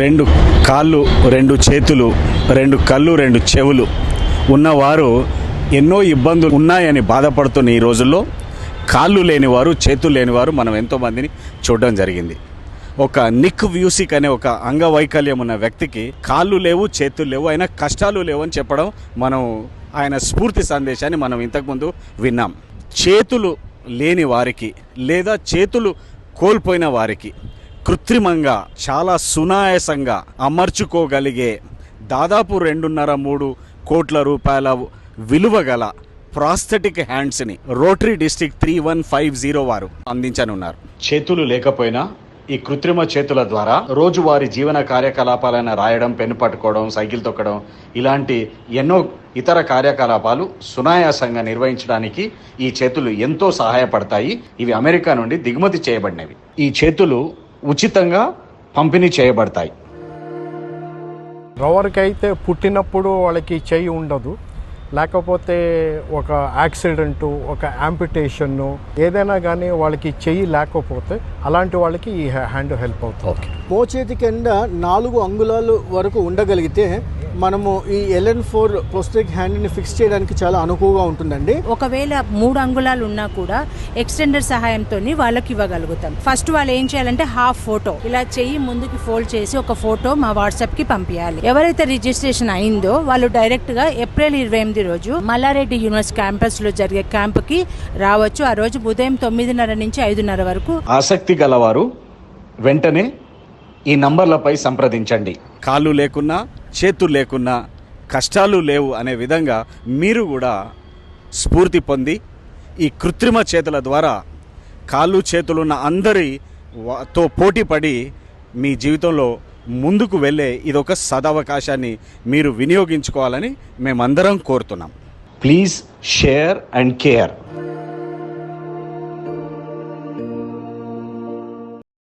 రెండు కాళ్ళు రెండు చేతులు రెండు కళ్ళు రెండు చెవులు. ఉన్నవారు ఎన్నో ఇబ్బందులు ఉన్నాయని బాధపడుతున్న ఈ రోజుల్లో కాళ్ళు లేనివారు చేతులు లేనివారు మనం ఎంతోమందిని చూడడం జరిగింది. ఒక నిక్ వ్యూసిక్ అనే ఒక అంగవైకల్యం ఉన్న వ్యక్తికి కాళ్ళు లేవు చేతులు లేవు అయినా కష్టాలు లేవు అని చెప్పడం మనం ఆయన స్ఫూర్తి సందేశాన్ని మనం ఇంతకుముందు విన్నాం. చేతులు లేని వారికి లేదా చేతులు కోల్పోయిన వారికి కృత్రిమంగా చాలా సునాయాసంగా అమర్చుకోగలిగే దాదాపు రెండున్నర మూడు కోట్ల రూపాయల విలువ గల prosthetic హ్యాండ్స్ని rotary district three one five zero వారు అందించనున్నారు. చేతులు లేకపోయినా ఈ కృత్రిమ చేతుల ద్వారా రోజువారి జీవన కార్యకలాపాలైన రాయడం పెన్ను పట్టుకోవడం సైకిల్ తొక్కడం ఇలాంటి ఎన్నో ఇతర కార్యకలాపాలు సునాయాసంగా నిర్వహించడానికి ఈ చేతులు ఎంతో సహాయపడతాయి. ఇవి అమెరికా నుండి దిగుమతి చేయబడినవి. ఈ చేతులు ఉచితంగా పంపిణీ చేయబడతాయి. రవర్కి అయితే పుట్టినప్పుడు వాళ్ళకి చెయ్యి ఉండదు. లేకపోతే ఒక యాక్సిడెంటు ఒక యాంపిటేషన్ ఏదైనా కానీ వాళ్ళకి చెయ్యి లేకపోతే అలాంటి వాళ్ళకి ఈ హ్యాండ్ హెల్ప్ అవుతుంది. మోచేతి కింద నాలుగు అంగుళాలు వరకు ఉండగలిగితే మనము ఈ ఎల్ఎన్ ఫోర్ ప్రోస్టెక్ హ్యాండ్ని ఫిక్స్ చేయడానికి చాలా అనుకువగా ఉంటుందండి. ఒకవేళ మూడు అంగుళాలు ఉన్నా కూడా ఎక్స్టెండర్ సహాయంతో వాళ్ళకి ఇవ్వగలుగుతాం. ఫస్ట్ వాళ్ళు ఏం చేయాలంటే హాఫ్ ఫోటో ఇలా చెయ్యి ముందుకి ఫోల్డ్ చేసి ఒక ఫోటో మా వాట్సాప్కి పంపించాలి ఎవరైతే రిజిస్ట్రేషన్ అయిందో వాళ్ళు డైరెక్ట్గా ఏప్రిల్ ఇరవై ఎనిమిది రోజు మల్లారెడ్డి యూనివర్సిటీ క్యాంపస్లో జరిగే క్యాంప్కి రావచ్చు. ఆ రోజు ఉదయం తొమ్మిదిన్నర నుంచి ఐదున్నర వరకు. ఆసక్తి గలవారు వెంటనే ఈ నంబర్లపై సంప్రదించండి. కాళ్ళు లేకున్నా చేతులు లేకున్నా కష్టాలు లేవు అనే విధంగా మీరు కూడా స్ఫూర్తి పొంది ఈ కృత్రిమ చేతుల ద్వారా కాళ్ళు చేతులున్న అందరి వా- తో మీ జీవితంలో ముందుకు వెళ్ళే ఇదొక సదవకాశాన్ని మీరు వినియోగించుకోవాలని మేమందరం కోరుతున్నాం. Please share and care